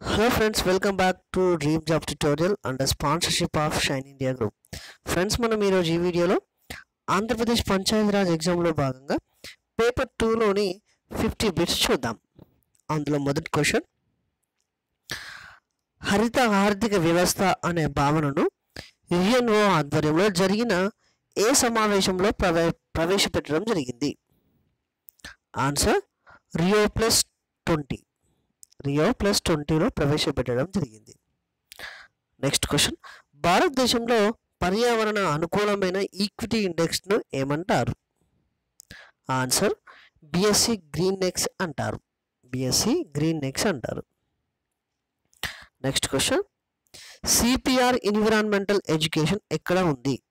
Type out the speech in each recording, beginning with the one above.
Hello friends welcome back to dream job tutorial and sponsorship of shine India group friends మనం ఈరోజు ఈ వీడియోలో ఆంధ్రప్రదేశ్ పంచాయతీరాజ్ ఎగ్జామ్లో భాగంగా పేపర్ టూలోని ఫిఫ్టీ బిట్స్ చూద్దాం. అందులో మొదటి క్వశ్చన్ హరిత ఆర్థిక వ్యవస్థ అనే భావనను యుఎన్ఓ ఆధ్వర్యంలో జరిగిన ఏ సమావేశంలో ప్రవే ప్రవేశపెట్టడం జరిగింది? Answer Rio plus twenty Rio plus ట్వంటీలో ప్రవేశపెట్టడం జరిగింది. Next question. భారతదేశంలో పర్యావరణ అనుకూలమైన ఈక్విటీ ఇండెక్స్ను ఏమంటారు? Answer B S E Greenex అంటారు. బిఎస్సి గ్రీన్ నెక్స్ అంటారు. Next question. C P R environmental education ఎక్కడ ఉంది?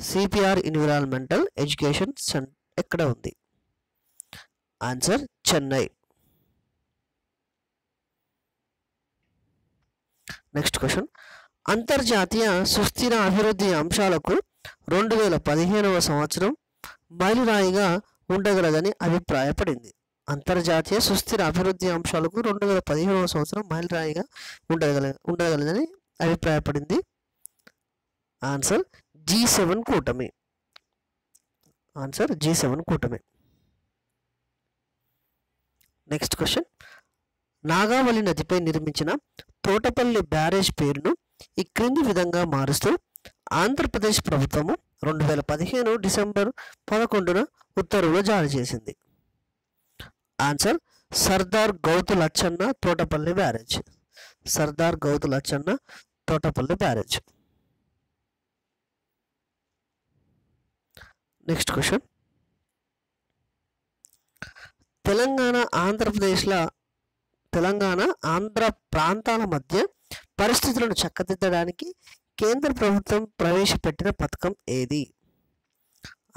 సిపిఆర్ ఎన్విరాన్మెంటల్ ఎడ్యుకేషన్ ఎక్కడ ఉంది? ఆన్సర్ చెన్నై. నెక్స్ట్ క్వశ్చన్ అంతర్జాతీయ సుస్థిర అభివృద్ధి అంశాలకు రెండు వేల పదిహేనవ సంవత్సరం మైలురాయిగా ఉండగలదని అభిప్రాయపడింది. అంతర్జాతీయ సుస్థిర అభివృద్ధి అంశాలకు రెండు వేల పదిహేనవ సంవత్సరం మైలురాయిగా ఉండగల ఉండగలదని అభిప్రాయపడింది. ఆన్సర్ జీ సెవెన్ కూటమి. ఆన్సర్ జీ సెవెన్ కూటమి. నెక్స్ట్ క్వశ్చన్ నాగావళి నదిపై నిర్మించిన తోటపల్లి బ్యారేజ్ పేరును ఈ క్రింది విధంగా మారుస్తూ ఆంధ్రప్రదేశ్ ప్రభుత్వము రెండు వేల పదిహేను డిసెంబర్ పదకొండున ఉత్తర్వులు జారీ చేసింది. Answer Sardar Gouthu Latchanna Thotapalli barrage. Sardar Gouthu Latchanna Thotapalli barrage. Next question. Telangana ఆంధ్రప్రదేశ్ల Telangana Andhra ప్రాంతాల మధ్య పరిస్థితులను చక్కదిద్దడానికి కేంద్ర ప్రభుత్వం ప్రవేశపెట్టిన పథకం ఏది?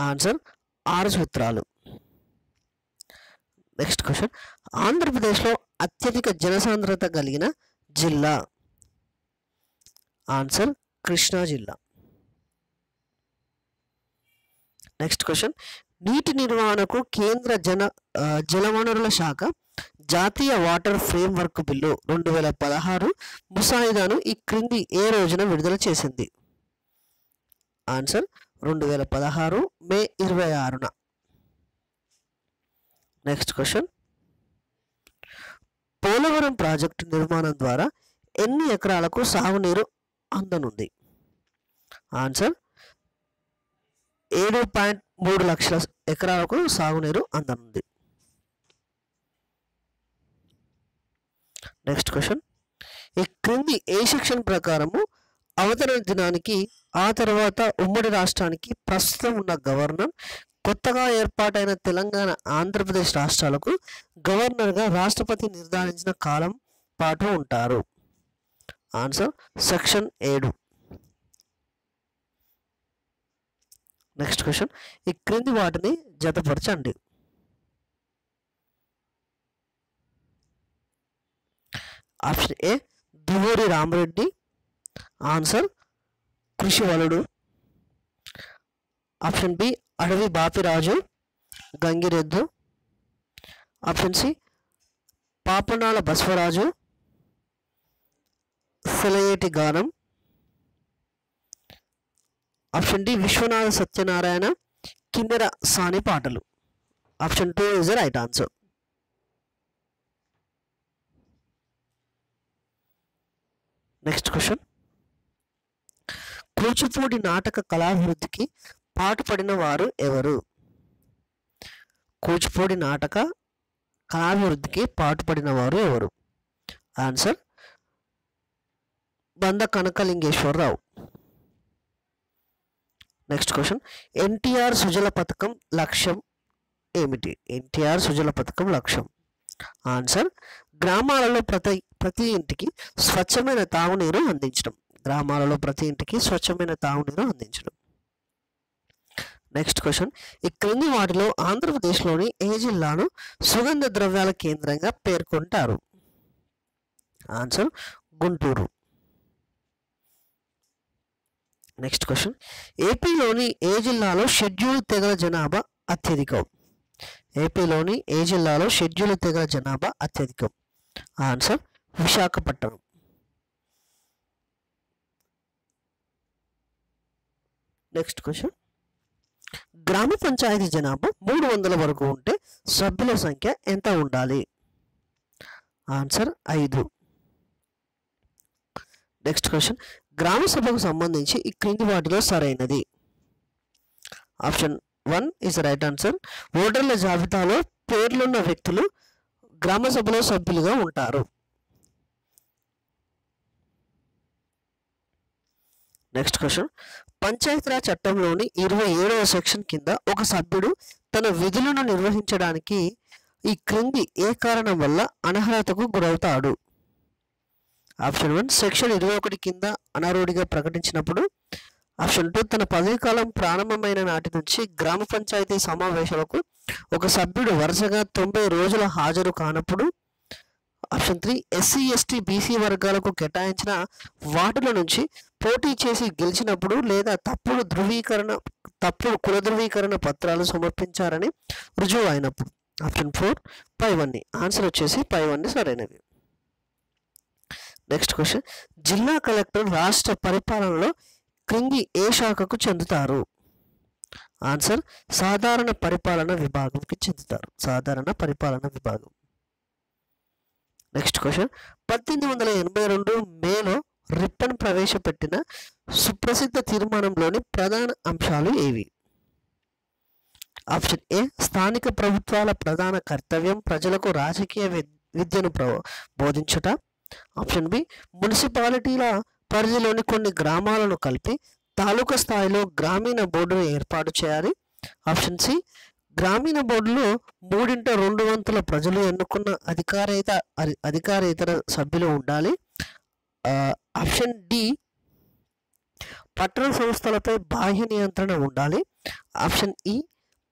ఆన్సర్ ఆరు సూత్రాలు. నెక్స్ట్ క్వశ్చన్ ఆంధ్రప్రదేశ్లో అత్యధిక జనసాంద్రత కలిగిన జిల్లా? ఆన్సర్ కృష్ణా జిల్లా. నెక్స్ట్ క్వశ్చన్ నీటి నిర్వహణకు కేంద్ర జన జలవనరుల శాఖ జాతీయ వాటర్ ఫ్రేమ్వర్క్ బిల్లు రెండు వేల పదహారు ముసాయిదాను ఈ క్రింది ఏ రోజున విడుదల చేసింది? ఆన్సర్ రెండు వేల పదహారు మే ఇరవై ఆరున. Next question. పోలవరం ప్రాజెక్టు నిర్మాణం ద్వారా ఎన్ని ఎకరాలకు సాగునీరు అందనుంది? ఆన్సర్ ఏడు పాయింట్ మూడు లక్షల ఎకరాలకు సాగునీరు అందనుంది. నెక్స్ట్ క్వశ్చన్ ఈ క్రింది ఏ సెక్షన్ ప్రకారము అవతరణ దినానికి ఆ తర్వాత ఉమ్మడి రాష్ట్రానికి ప్రస్తుతం ఉన్న గవర్నర్ కొత్తగా ఏర్పాటైన తెలంగాణ ఆంధ్రప్రదేశ్ రాష్ట్రాలకు గవర్నర్గా రాష్ట్రపతి నిర్ధారించిన కాలం పాటు ఉంటారు. ఆన్సర్ సెక్షన్ ఏడు. నెక్స్ట్ క్వశ్చన్ ఈ క్రింది వాటిని జతపరచండి. Option A Duvvuri Ramareddy. Answer Krishivaludu. Option B Adavi Bapiraju Gangireddu. Option C Papanala Basavaraju. Selayeti Ganam. Option D Viswanatha Satyanarayana Kinnera Sani Patalu. Option two is the right answer. Next question Kuchipudi నాటక కళాభివృద్ధికి పాటుపడిన వారు ఎవరు? కూచిపూడి నాటక కళాభివృద్ధికి పాటుపడిన వారు ఎవరు? Answer Banda Kanakalingeswararao. Next question N T R Sujala పథకం లక్ష్యం ఏమిటి? ఎన్టీఆర్ సుజల పథకం లక్ష్యం. ఆన్సర్ గ్రామాలలో ప్రతి ప్రతి ఇంటికి స్వచ్ఛమైన తాగునీరు అందించడం. గ్రామాలలో ప్రతి ఇంటికి స్వచ్ఛమైన తాగునీరు అందించడం. నెక్స్ట్ క్వశ్చన్ ఈ క్రింది వాటిలో ఆంధ్రప్రదేశ్లోని ఏ జిల్లాను సుగంధ ద్రవ్యాల కేంద్రంగా పేర్కొంటారు? ఆన్సర్ గుంటూరు. నెక్స్ట్ క్వశ్చన్ ఏపీలోని ఏ జిల్లాలో షెడ్యూల్ తెగల జనాభా అత్యధికం? ఏపీలోని ఏ జిల్లాలో షెడ్యూల్ తెగల జనాభా అత్యధికం? ఆన్సర్ విశాఖపట్నం నెక్స్ట్ క్వశ్చన్ గ్రామ పంచాయతీ జనాభా మూడు వందల వరకు ఉంటే సభ్యుల సంఖ్య ఎంత ఉండాలి? ఆన్సర్ ఐదు. నెక్స్ట్ క్వశ్చన్ గ్రామ సభకు సంబంధించి ఈ క్రింది వాటిలో సరైనది. Option one is right answer ఓటర్ల జాబితాలో పేర్లున్న వ్యక్తులు గ్రామ సభలో సభ్యులుగా ఉంటారు. నెక్స్ట్ క్వశ్చన్ పంచాయతీరాజ్ చట్టంలోని ఇరవై ఏడవ సెక్షన్ కింద ఒక సభ్యుడు తన విధులను నిర్వహించడానికి ఈ క్రింది ఏ కారణం వల్ల అనర్హతకు గురవుతాడు? ఆప్షన్ వన్ సెక్షన్ ఇరవై ఒకటి కింద అనారోడిగా ప్రకటించినప్పుడు ఆప్షన్ టూ తన పదవీకాలం ప్రారంభమైన నాటి నుంచి గ్రామ పంచాయతీ సమావేశాలకు ఒక సభ్యుడు వరుసగా తొంభై రోజుల హాజరు కానప్పుడు option three S C S T B C వర్గాలకు కేటాయించిన వార్డుల నుంచి పోటీ చేసి గెలిచినప్పుడు లేదా తప్పుడు ధృవీకరణ తప్పుడు కుల ధృవీకరణ పత్రాలు సమర్పించారని రుజువు అయినప్పుడు. ఆప్షన్ ఫోర్ పైవన్నీ ఆన్సర్ వచ్చేసి పైవన్నీ సరైనవి. Next question. జిల్లా కలెక్టర్ రాష్ట్ర పరిపాలనలో క్రింది ఏ శాఖకు చెందుతారు? ఆన్సర్ సాధారణ పరిపాలన విభాగంకి చెందుతారు. సాధారణ పరిపాలన విభాగం. Next question. పద్దెనిమిది వందల ఎనభై రెండు మేలో రిప్పన్ ప్రవేశపెట్టిన సుప్రసిద్ధ తీర్మానంలోని ప్రధాన అంశాలు ఏవి? ఆప్షన్ ఏ స్థానిక ప్రభుత్వాల ప్రధాన కర్తవ్యం ప్రజలకు రాజకీయ వి- విద్యను ప్ర బోధించుట. ఆప్షన్ బి మున్సిపాలిటీల పరిధిలోని కొన్ని గ్రామాలను కలిపి తాలూకా స్థాయిలో గ్రామీణ బోర్డును ఏర్పాటు చేయాలి. ఆప్షన్ సి గ్రామీణ బోర్డులో మూడింట రెండు వంతుల ప్రజలు ఎన్నుకున్న అధికారేత అధికారేతర సభ్యులు ఉండాలి. ఆప్షన్ డి పట్టణ సంస్థలపై బాహ్య నియంత్రణ ఉండాలి. ఆప్షన్ ఈ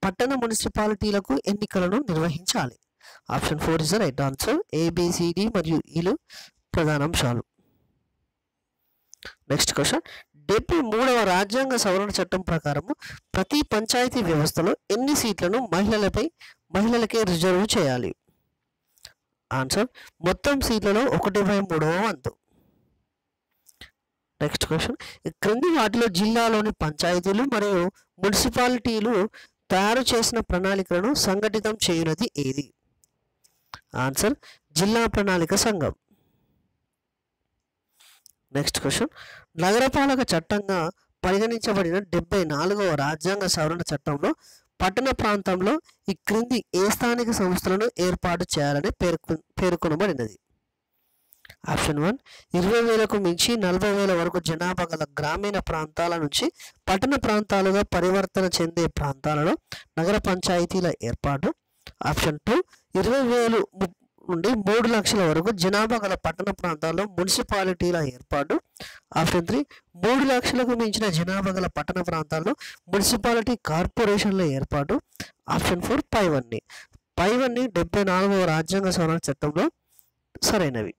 పట్టణ మున్సిపాలిటీలకు ఎన్నికలను నిర్వహించాలి. Option four is right answer. A B C D మరియు ఈలు ప్రధాన అంశాలు నెక్స్ట్ క్వశ్చన్ డెబ్బై మూడవ రాజ్యాంగ సవరణ చట్టం ప్రకారము ప్రతి పంచాయతీ వ్యవస్థలో ఎన్ని సీట్లను మహిళలపై మహిళలకే రిజర్వ్ చేయాలి? ఆన్సర్ మొత్తం సీట్లలో ఒకటి బై మూడవ వంతు. నెక్స్ట్ క్వశ్చన్ క్రింది వాటిలో జిల్లాలోని పంచాయతీలు మరియు మున్సిపాలిటీలు తయారు చేసిన ప్రణాళికలను సంఘటితం చేయనది ఏది? ఆన్సర్ జిల్లా ప్రణాళిక సంఘం. నెక్స్ట్ క్వశ్చన్ నగరపాలక చట్టంగా పరిగణించబడిన డెబ్బై నాలుగవ రాజ్యాంగ సవరణ చట్టంలో పట్టణ ప్రాంతంలో ఈ క్రింది ఏ స్థానిక సంస్థలను ఏర్పాటు చేయాలని పేర్కొ పేర్కొనబడినది? ఆప్షన్ వన్ ఇరవై వేలకు మించి నలభై వేల వరకు జనాభా గల గ్రామీణ ప్రాంతాల నుంచి పట్టణ ప్రాంతాలుగా పరివర్తన చెందే ప్రాంతాలలో నగర పంచాయతీల ఏర్పాటు. ఆప్షన్ టూ ఇరవై వేలు నుండి మూడు లక్షల వరకు జనాభా గల పట్టణ ప్రాంతాల్లో మున్సిపాలిటీల ఏర్పాటు. ఆప్షన్ త్రీ మూడు లక్షలకు మించిన జనాభా గల పట్టణ ప్రాంతాల్లో మున్సిపాలిటీ కార్పొరేషన్ల ఏర్పాటు. ఆప్షన్ ఫోర్ పైవన్నీ. పైవన్నీ డెబ్బై నాలుగవ రాజ్యాంగ సవరణ చట్టంలో సరైనవి.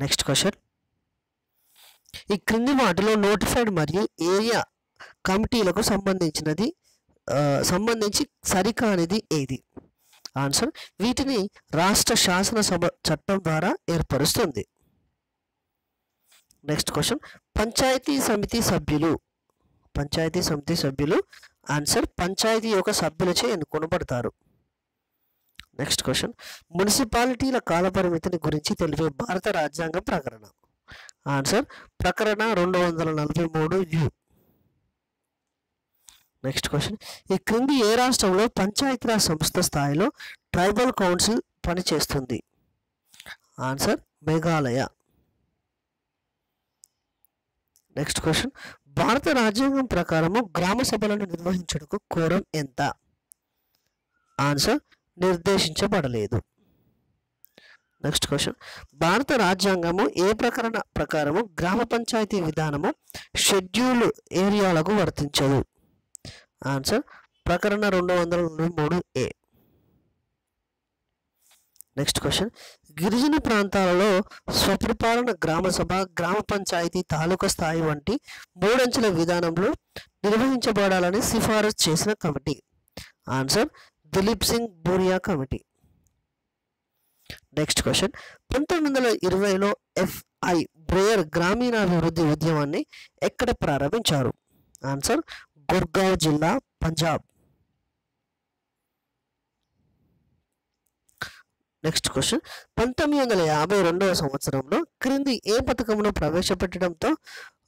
Next question. ఈ క్రింది వాటిలో నోటిఫైడ్ మరియు ఏరియా కమిటీలకు సంబంధించినది సంబంధించి సరికానిది ఏది? ఆన్సర్ వీటిని రాష్ట్ర శాసనసభ చట్టం ద్వారా ఏర్పరుస్తుంది. Next question. పంచాయతీ సమితి సభ్యులు. పంచాయతీ సమితి సభ్యులు ఆన్సర్ పంచాయతీ యొక్క సభ్యులచే ఎన్నుకొనబడతారు. Next question. మున్సిపాలిటీల కాలపరిమితిని గురించి తెలిపే భారత రాజ్యాంగం ప్రకరణ. ఆన్సర్ ప్రకరణ రెండు వందల నలభై మూడు యు. నెక్స్ట్ క్వశ్చన్ ఈ క్రింది ఏ రాష్ట్రంలో పంచాయతీరాజ్ సంస్థ స్థాయిలో ట్రైబల్ కౌన్సిల్ పనిచేస్తుంది? ఆన్సర్ మేఘాలయ. నెక్స్ట్ క్వశ్చన్ భారత రాజ్యాంగం ప్రకారము గ్రామ సభలను నిర్వహించుటకు కోరం ఎంత? ఆన్సర్ నిర్దేశించబడలేదు. నెక్స్ట్ క్వశ్చన్ భారత రాజ్యాంగము ఏ ప్రకరణ ప్రకారము గ్రామ పంచాయతీ విధానము షెడ్యూల్ ఏరియాలకు వర్తించదు? ఆన్సర్ ప్రకరణ రెండు వందల నలభై మూడు ఏ నెక్స్ట్ క్వశ్చన్ గిరిజన ప్రాంతాలలో స్వపరిపాలన గ్రామ సభ గ్రామ పంచాయతీ తాలూకా స్థాయి వంటి మూడంచెల విధానంలో నిర్వహించబడాలని సిఫారసు చేసిన committee. Answer Dilip Singh Bhuria committee. Next question పంతొమ్మిది వందల ఇరవైలో ఎఫ్ఐ బ్రేయర్ గ్రామీణాభివృద్ధి ఉద్యమాన్ని ఎక్కడ ప్రారంభించారు? ఆన్సర్ గుర్గావ్ జిల్లా పంజాబ్. నెక్స్ట్ క్వశ్చన్ పంతొమ్మిది వందల యాభై రెండవ సంవత్సరంలో క్రింది ఏ పథకంను ప్రవేశపెట్టడంతో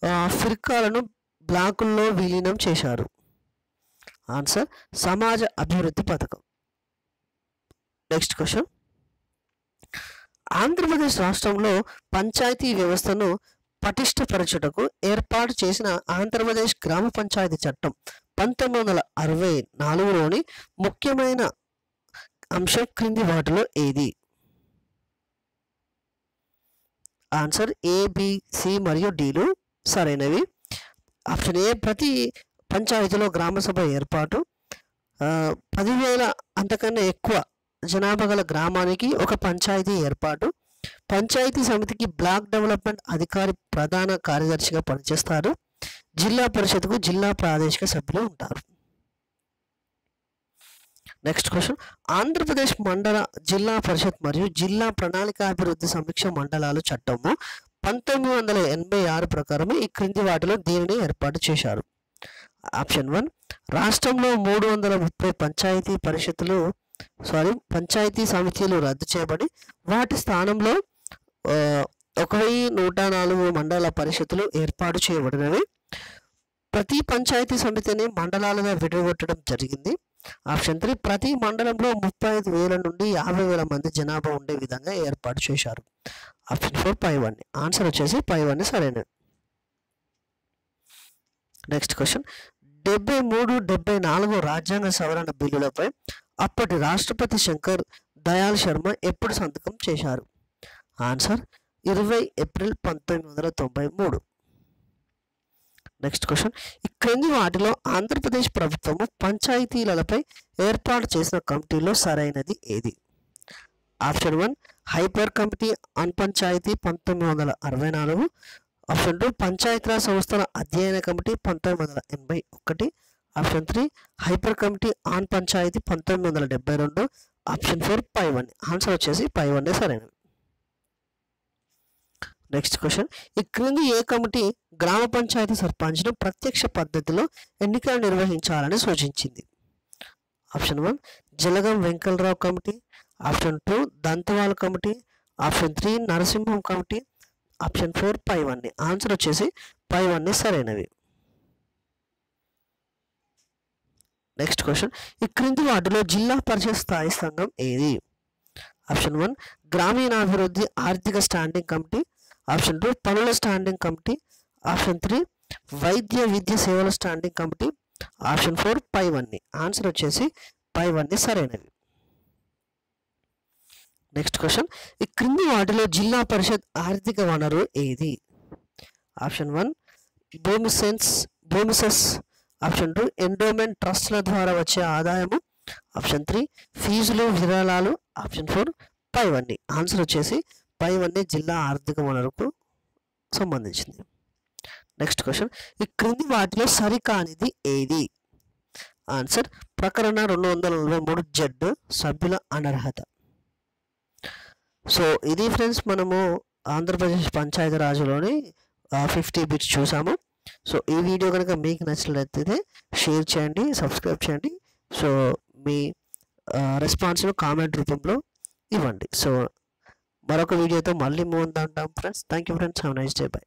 ఆ, ఫిర్కాలను బ్లాకుల్లో విలీనం చేశారు? ఆన్సర్ సమాజ అభివృద్ధి పథకం. నెక్స్ట్ క్వశ్చన్ ఆంధ్రప్రదేశ్ రాష్ట్రంలో పంచాయతీ వ్యవస్థను పటిష్టపరచుటకు ఏర్పాటు చేసిన ఆంధ్రప్రదేశ్ గ్రామ పంచాయతీ చట్టం పంతొమ్మిది వందల అరవై నాలుగులోని ముఖ్యమైన అంశం క్రింది వాటిలో ఏది? ఆన్సర్ ఏ సి మరియు డిలు సరైనవి. ఆప్షన్ ఏ ప్రతి పంచాయతీలో గ్రామసభ ఏర్పాటు. పదివేల అంతకన్నా ఎక్కువ జనాభా గల గ్రామానికి ఒక పంచాయతీ ఏర్పాటు. పంచాయతీ సమితికి బ్లాక్ డెవలప్మెంట్ అధికారి ప్రధాన కార్యదర్శిగా పనిచేస్తారు. జిల్లా పరిషత్కు జిల్లా ప్రాదేశిక సభ్యులు ఉంటారు. నెక్స్ట్ క్వశ్చన్ ఆంధ్రప్రదేశ్ మండల జిల్లా పరిషత్ మరియు జిల్లా ప్రణాళికాభివృద్ధి సమీక్ష మండలాలు చట్టము పంతొమ్మిది వందల ఎనభై ఆరు ప్రకారం ఈ క్రింది వాటిలో దీనిని ఏర్పాటు చేశారు. ఆప్షన్ వన్ రాష్ట్రంలో మూడు వందల ముప్పై పంచాయతీ పరిషత్తులు సారీ పంచాయతీ సమితిలు రద్దు చేయబడి వాటి స్థానంలో ఒక వెయ్యి నూట నాలుగు మండల పరిషత్తులు ఏర్పాటు చేయబడినవి. ప్రతి పంచాయతీ సమితిని మండలాలుగా విడగొట్టడం జరిగింది. ఆప్షన్ త్రీ ప్రతి మండలంలో ముప్పై ఐదు వేల నుండి యాభై వేల మంది జనాభా ఉండే విధంగా ఏర్పాటు చేశారు. ఆప్షన్ ఫోర్ పై వన్. ఆన్సర్ వచ్చేసి పై వన్ సరైనది. Next question. డెబ్బై మూడు డెబ్బై నాలుగు రాజ్యాంగ సవరణ బిల్లులపై అప్పటి రాష్ట్రపతి శంకర్ దయాల్ శర్మ ఎప్పుడు సంతకం చేశారు? ఆన్సర్ ఇరవై ఏప్రిల్ పంతొమ్మిది వందల తొంభై మూడు. నెక్స్ట్ క్వశ్చన్ ఈ క్రింది వాటిలో ఆంధ్రప్రదేశ్ ప్రభుత్వము పంచాయతీలపై ఏర్పాటు చేసిన కమిటీలో సరైనది ఏది? Option one hyper committee on panchayat పంతొమ్మిది వందల అరవై నాలుగు. ఆప్షన్ టూ పంచాయతీరాజ్ సంస్థల అధ్యయన కమిటీ పంతొమ్మిది వందల ఎనభై ఒకటి. Option three hyper committee on panchayat పంతొమ్మిది వందల డెబ్బై రెండు. ఆప్షన్ ఫోర్ పై వన్ ఆన్సర్ వచ్చేసి పై వన్ సరైనది. నెక్స్ట్ క్వశ్చన్ ఈ క్రింది ఏ కమిటీ గ్రామ పంచాయతీ సర్పంచ్ను ప్రత్యక్ష పద్ధతిలో ఎన్నికలు నిర్వహించాలని సూచించింది? Option one Jalagam Vengalarao committee. Option two Dantwala committee. Option three Narasimham committee. Option four పై వన్ ఆన్సర్ వచ్చేసి పై వన్ సరైనవి. నెక్స్ట్ క్వశ్చన్ ఈ క్రింది వాటిలో జిల్లా పరిషత్ స్థాయి సంఘం ఏది? ఆప్షన్ వన్ గ్రామీణాభివృద్ధి ఆర్థిక స్టాండింగ్ కమిటీ. ఆప్షన్ టూ పనుల స్టాండింగ్ కమిటీ ఆప్షన్ త్రీ వైద్య విద్య సేవల స్టాండింగ్ కమిటీ ఆప్షన్ ఫోర్ పై వన్ ఆన్సర్ వచ్చేసి పై వన్ సరైనవి నెక్స్ట్ క్వశ్చన్ ఈ క్రింది వాటిలో జిల్లా పరిషత్ ఆర్థిక వనరు ఏది? ఆప్షన్ వన్ భూమిసెన్స్ భూమిసెస్. ఆప్షన్ టూ ఎండోమెంట్ ట్రస్ట్ల ద్వారా వచ్చే ఆదాయము. ఆప్షన్ త్రీ ఫీజులు విరాళాలు. ఆప్షన్ ఫోర్ పై వన్ ఆన్సర్ వచ్చేసి పై వన్ జిల్లా ఆర్థిక వనరుకు సంబంధించింది. నెక్స్ట్ క్వశ్చన్ ఈ క్రింది వాటిలో సరికానిది ఏది? ఆన్సర్ ప్రకరణ రెండు వందల నలభై మూడు జడ్ సభ్యుల అనర్హత. సో ఇది ఫ్రెండ్స్ మనము ఆంధ్రప్రదేశ్ పంచాయతీ రాజులోని ఫిఫ్టీ బిట్స్ చూసాము. సో ఈ వీడియో కనుక మీకు నచ్చినట్లయితే షేర్ చేయండి సబ్స్క్రైబ్ చేయండి. సో మీ రెస్పాన్స్ను కామెంట్ రూపంలో ఇవ్వండి. సో మరొక వీడియోతో మళ్ళీ ముందు ఉంటాం friends thank you friends. Have nice day. Bye.